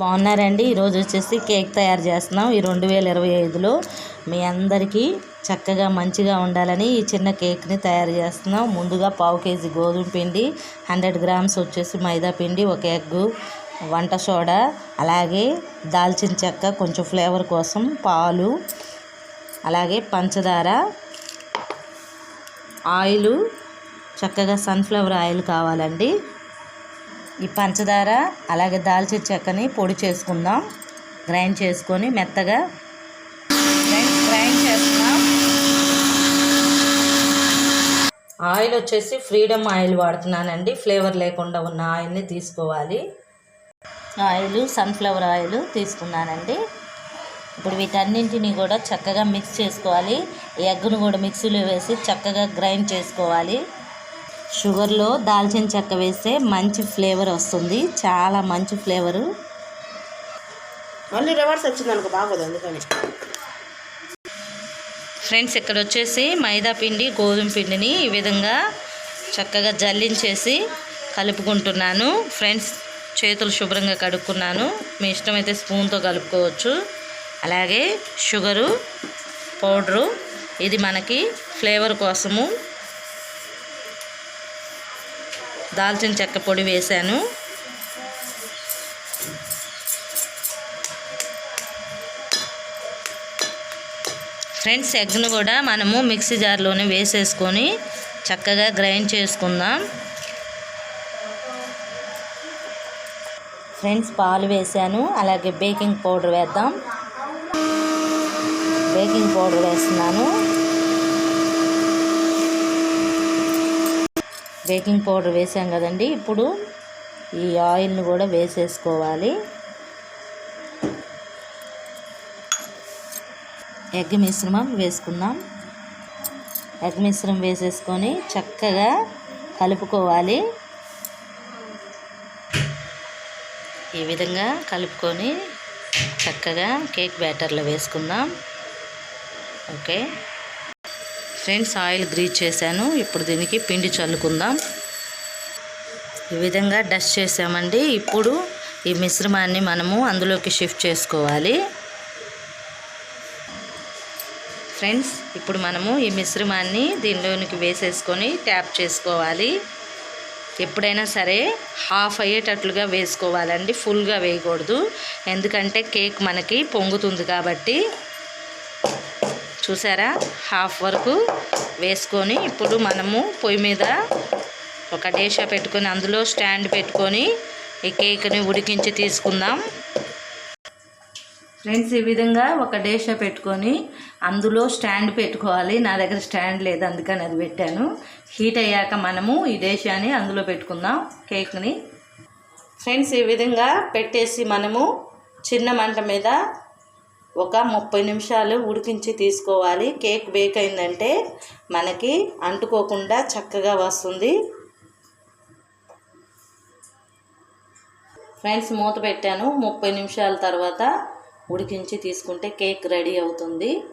బాగున్నారండి. ఈరోజు వచ్చేసి కేక్ తయారు చేస్తున్నాం. ఈ రెండు వేల ఇరవై ఐదులో మీ అందరికీ చక్కగా మంచిగా ఉండాలని ఈ చిన్న కేక్ని తయారు చేస్తున్నాం. ముందుగా పావు కేజీ గోధుమ పిండి హండ్రెడ్ గ్రామ్స్ వచ్చేసి మైదా పిండి ఒక ఎగ్గు వంట సోడా అలాగే దాల్చిన చెక్క కొంచెం ఫ్లేవర్ కోసం పాలు అలాగే పంచదార ఆయిలు చక్కగా సన్ఫ్లవర్ ఆయిల్ కావాలండి. ఈ పంచదార అలాగే దాల్చిన చెక్కని పొడి చేసుకుందాం. గ్రైండ్ చేసుకొని మెత్తగా గ్రైండ్ గ్రైండ్ చేస్తున్నాం. ఆయిల్ వచ్చేసి ఫ్రీడమ్ ఆయిల్ వాడుతున్నానండి. ఫ్లేవర్ లేకుండా ఉన్న ఆయిల్ని తీసుకోవాలి. ఆయిల్ సన్ఫ్లవర్ ఆయిల్ తీసుకున్నానండి. ఇప్పుడు వీటన్నింటిని కూడా చక్కగా మిక్స్ చేసుకోవాలి. ఎగ్ను కూడా మిక్సీలో వేసి చక్కగా గ్రైండ్ చేసుకోవాలి. షుగర్లో దాల్చిన చెక్క వేస్తే మంచి ఫ్లేవర్ వస్తుంది. చాలా మంచి ఫ్లేవరు. మళ్ళీ రివర్స్ వచ్చింది అనుకో బాగోదు అందుకని. ఫ్రెండ్స్ ఇక్కడ వచ్చేసి మైదా పిండి గోధుమ పిండిని ఈ విధంగా చక్కగా జల్లించేసి కలుపుకుంటున్నాను. ఫ్రెండ్స్ చేతులు శుభ్రంగా కడుక్కున్నాను. మీ ఇష్టమైతే స్పూన్తో కలుపుకోవచ్చు. అలాగే షుగరు పౌడరు ఇది మనకి ఫ్లేవర్ కోసము దాల్చిన చెక్క పొడి వేశాను. ఫ్రెండ్స్ ఎగ్ను కూడా మనము మిక్సీ జార్లోనే వేసేసుకొని చక్కగా గ్రైండ్ చేసుకుందాం. ఫ్రెండ్స్ పాలు వేసాను అలాగే బేకింగ్ పౌడర్ వేద్దాం. బేకింగ్ పౌడర్ వేస్తున్నాను. బేకింగ్ పౌడర్ వేసాం కదండి. ఇప్పుడు ఈ ఆయిల్ని కూడా వేసేసుకోవాలి. ఎగ్ మిశ్రమం వేసుకుందాం. ఎగ్ మిశ్రమం వేసేసుకొని చక్కగా కలుపుకోవాలి. ఈ విధంగా కలుపుకొని చక్కగా కేక్ బ్యాటర్లో వేసుకుందాం. ఓకే. ఫ్రెండ్స్ ఆయిల్ గ్రీజ్ చేశాను. ఇప్పుడు దీనికి పిండి చల్లుకుందాం. ఈ విధంగా డస్ట్ చేసామండి. ఇప్పుడు ఈ మిశ్రమాన్ని మనము అందులోకి షిఫ్ట్ చేసుకోవాలి. ఫ్రెండ్స్ ఇప్పుడు మనము ఈ మిశ్రమాన్ని దీనిలోనికి వేసేసుకొని ట్యాప్ చేసుకోవాలి. ఎప్పుడైనా సరే హాఫ్ అయ్యేటట్లుగా వేసుకోవాలండి. ఫుల్గా వేయకూడదు. ఎందుకంటే కేక్ మనకి పొంగుతుంది కాబట్టి చూసారా? హాఫ్ వరకు వేసుకొని ఇప్పుడు మనము పొయ్యి మీద ఒక డేషా పెట్టుకొని అందులో స్టాండ్ పెట్టుకొని ఈ కేక్ని ఉడికించి తీసుకుందాం. ఫ్రెండ్స్ ఈ విధంగా ఒక డేషా పెట్టుకొని అందులో స్టాండ్ పెట్టుకోవాలి. నా దగ్గర స్టాండ్ లేదు అందుకని అది పెట్టాను. హీట్ అయ్యాక మనము ఈ డేషాని అందులో పెట్టుకుందాం కేక్ని. ఫ్రెండ్స్ ఈ విధంగా పెట్టేసి మనము చిన్న మంట మీద ఒక ముప్పై నిమిషాలు ఉడికించి తీసుకోవాలి. కేక్ బేక్ అయిందంటే మనకి అంటుకోకుండా చక్కగా వస్తుంది. ఫ్రెండ్స్ మూత పెట్టాను. ముప్పై నిమిషాల తర్వాత ఉడికించి తీసుకుంటే కేక్ రెడీ అవుతుంది.